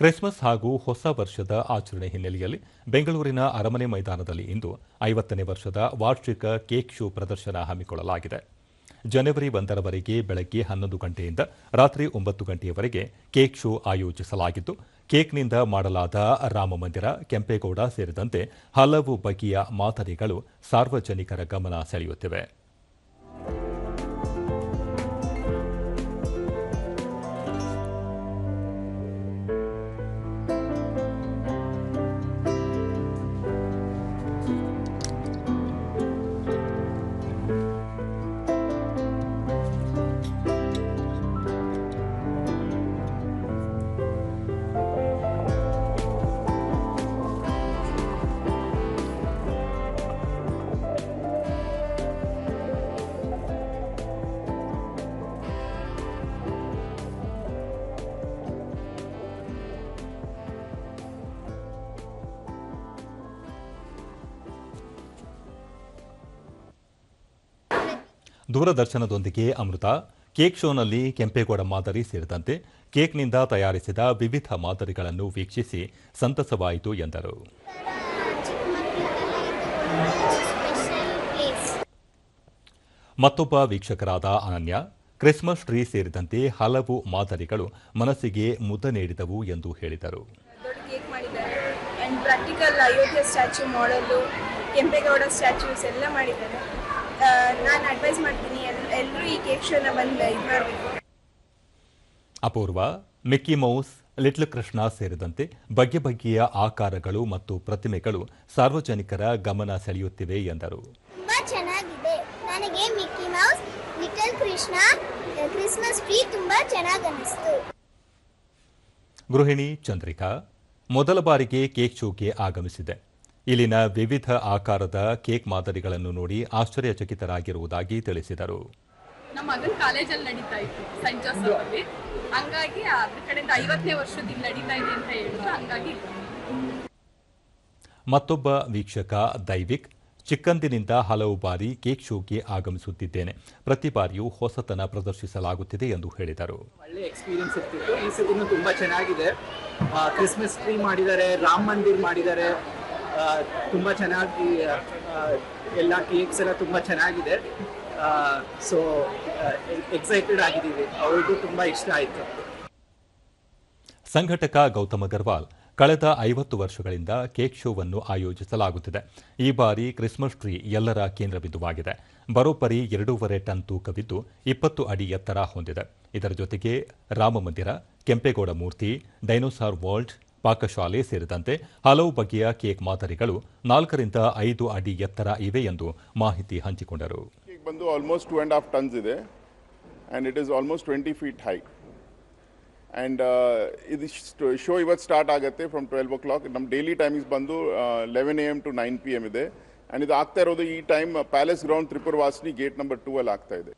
Christmas ಹಾಗೂ ಹೊಸ ವರ್ಷದ ಆಚರಣೆ ಹಿನ್ನೆಲೆಯಲ್ಲಿ ಬೆಂಗಳೂರಿನ ಅರಮನೆ ಮೈದಾನದಲ್ಲಿ ಇಂದು ಐವತ್ತನೇ ವರ್ಷದ ವಾರ್ಷಿಕ ಕೇಕ್ ಶೋ ಪ್ರದರ್ಶನ ಹಮ್ಮಿಕೊಳ್ಳಲಾಗಿದೆ. ಜನವರಿ ಒಂದರವರೆಗೆ ಬೆಳಗ್ಗೆ ಹನ್ನೊಂದು ಗಂಟೆಯಿಂದ ರಾತ್ರಿ ಒಂಬತ್ತು ಗಂಟೆಯವರೆಗೆ ಕೇಕ್ ಶೋ ಆಯೋಜಿಸಲಾಗಿದ್ದು, ಕೇಕ್ನಿಂದ ಮಾಡಲಾದ ರಾಮಮಂದಿರ ಕೆಂಪೇಗೌಡ ಸೇರಿದಂತೆ ಹಲವು ಬಗೆಯ ಮಾದರಿಗಳು ಸಾರ್ವಜನಿಕರ ಗಮನ ಸೆಳೆಯುತ್ತಿವೆ. ದೂರದರ್ಶನದೊಂದಿಗೆ ಅಮೃತ, ಕೇಕ್ ಶೋನಲ್ಲಿ ಕೆಂಪೇಗೌಡ ಮಾದರಿ ಸೇರಿದಂತೆ ಕೇಕ್ನಿಂದ ತಯಾರಿಸಿದ ವಿವಿಧ ಮಾದರಿಗಳನ್ನು ವೀಕ್ಷಿಸಿ ಸಂತಸವಾಯಿತು ಎಂದರು. ಮತ್ತೊಬ್ಬ ವೀಕ್ಷಕರಾದ ಅನನ್ಯ, ಕ್ರಿಸ್ಮಸ್ ಟ್ರೀ ಸೇರಿದಂತೆ ಹಲವು ಮಾದರಿಗಳು ಮನಸ್ಸಿಗೆ ಮುದ ನೀಡಿದವು ಎಂದು ಹೇಳಿದರು. ಪ್ರಾಕ್ಟಿಕಲ್ ಅಯೋಧ್ಯೆ ಸ್ಟ್ಯಾಚ್ಯೂ ಮಾಡಲು ಕೆಂಪೇಗೌಡ ಸ್ಟ್ಯಾಚ್ಯೂಸ್ ಎಲ್ಲ ಮಾಡಿದ್ದಾರೆ. ನಾನು ಅಡ್ವೈಸ್ ಮಾಡ್ತೀನಿ. ಎಲ್ಲರೂ ಈ ಕೇಕ್ ಶೋನ ಬಂದು ಇದು ಮಾಡಬೇಕು. Apoorva Mickey Mouse Little Krishna ಸೇರಿದಂತೆ ಬಗೆ ಬಗೆಯ ಆಕಾರಗಳು ಮತ್ತು ಪ್ರತಿಮೆಗಳು ಸಾರ್ವಜನಿಕರ ಗಮನ ಸೆಳೆಯುತ್ತಿವೆ ಎಂದರು. ತುಂಬಾ ಚೆನ್ನಾಗಿದೆ. ನನಗೆ Mickey Mouse Little Krishna Christmas tree ತುಂಬಾ ಚೆನ್ನಾಗಿ ಅನಿಸ್ತು. ಗೃಹಿಣಿ ಚಂದ್ರಿಕಾ ಮೊದಲ ಬಾರಿಗೆ ಕೇಕ್ ಶೋಗೆ ಆಗಮಿಸಿದೆ. ಇಲ್ಲಿನ ವಿವಿಧ ಆಕಾರದ ಕೇಕ್ ಮಾದರಿಗಳನ್ನು ನೋಡಿ ಆಶ್ಚರ್ಯಚಕಿತರಾಗಿರುವುದಾಗಿ ತಿಳಿಸಿದರು. ನಮ್ಮ ಮಗನ ಕಾಲೇಜಲ್ಲಿ ನಡೀತಾ ಇತ್ತು ಸೈಂಟ್ ಜೋಸಫ್ ಅಲ್ಲಿ. ಹಂಗಾಗಿ ಅದ್ರ ಕಡೆಯಿಂದ ಐವತ್ತನೇ ವರ್ಷದಿಂದ ನಡೀತಾ ಇದೆ ಅಂತ ಹೇಳಿದ್ರು ಹಂಗಾಗಿ ಮತ್ತೊಬ್ಬ ವೀಕ್ಷಕ ದೈವಿಕ್ ಚಿಕ್ಕಂದಿನಿಂದ ಹಲವು ಬಾರಿ ಕೇಕ್ ಶೋಗೆ ಆಗಮಿಸುತ್ತಿದ್ದೇನೆ. ಪ್ರತಿ ಬಾರಿಯೂ ಹೊಸತನ ಪ್ರದರ್ಶಿಸಲಾಗುತ್ತಿದೆ ಎಂದು ಹೇಳಿದರು. ಒಳ್ಳೆ ಎಕ್ಸ್ಪೀರಿಯನ್ಸ್ ಇರ್ತಿತ್ತು. ಈ ಸತಿನೂ ತುಂಬಾ ಚೆನ್ನಾಗಿದೆ. ಕ್ರಿಸ್ಮಸ್ ಟ್ರೀ ಮಾಡಿದ್ದಾರೆ ರಾಮ್ ಮಂದಿರ್ ಮಾಡಿದ್ದಾರೆ. ತುಂಬ ಚೆನ್ನಾಗಿ ಎಲ್ಲ ಕೇಕ್ಸ್ ಎಲ್ಲ ತುಂಬ ಚೆನ್ನಾಗಿದೆ. ಸೊ ಎಕ್ಸೈಟೆಡ್ ಆಗಿದ್ದೀವಿ. ಅವ್ರಿಗೂ ತುಂಬ ಇಷ್ಟ ಆಯಿತು. ಸಂಘಟಕ ಗೌತಮ್ ಅಗರ್ವಾಲ್ ಕಳೆದ ಐವತ್ತು ವರ್ಷಗಳಿಂದ ಕೇಕ್ ಶೋವನ್ನು ಆಯೋಜಿಸಲಾಗುತ್ತಿದೆ. ಈ ಬಾರಿ ಕ್ರಿಸ್ಮಸ್ ಟ್ರೀ ಎಲ್ಲರ ಕೇಂದ್ರಬಿಂದುವಾಗಿದೆ. ಬರೋಬ್ಬರಿ ಎರಡೂವರೆ ಟನ್ ತೂಕವಿದ್ದು ಇಪ್ಪತ್ತು ಅಡಿ ಎತ್ತರ ಹೊಂದಿದೆ. ಇದರ ಜೊತೆಗೆ ರಾಮಮಂದಿರ ಕೆಂಪೇಗೌಡ ಮೂರ್ತಿ, ಡೈನೋಸಾರ್ ವರ್ಲ್ಡ್ ಪಾಕಶಾಲೆ ಸೇರಿದಂತೆ ಹಲವು ಬಗೆಯ ಕೇಕ್ ಮಾದರಿಗಳು ನಾಲ್ಕರಿಂದ ಐದು ಅಡಿ ಎತ್ತರ ಇವೆ ಎಂದು ಮಾಹಿತಿ ಹಂಚಿಕೊಂಡರು. ಬಂದು almost two and half tons ಇದೆ. And it is almost twenty feet high and ಇದು ಶೋ ಇವತ್ತು ಸ್ಟಾರ್ಟ್ ಆಗುತ್ತೆ ಫ್ರಮ್ ಟ್ವೆಲ್ವ್ ಓ ಕ್ಲಾಕ್ ನಮ್ಮ ಡೈಲಿ ಟೈಮಿಂಗ್ಸ್ ಬಂದು eleven A M to nine P M ಇದೆ. ಆ್ಯಂಡ್ ಇದು ಆಗ್ತಾ ಇರೋದು ಈ time palace ground Tripura Vasini gate number two ಅಲ್ಲಿ ಆಗ್ತಾ ಇದೆ.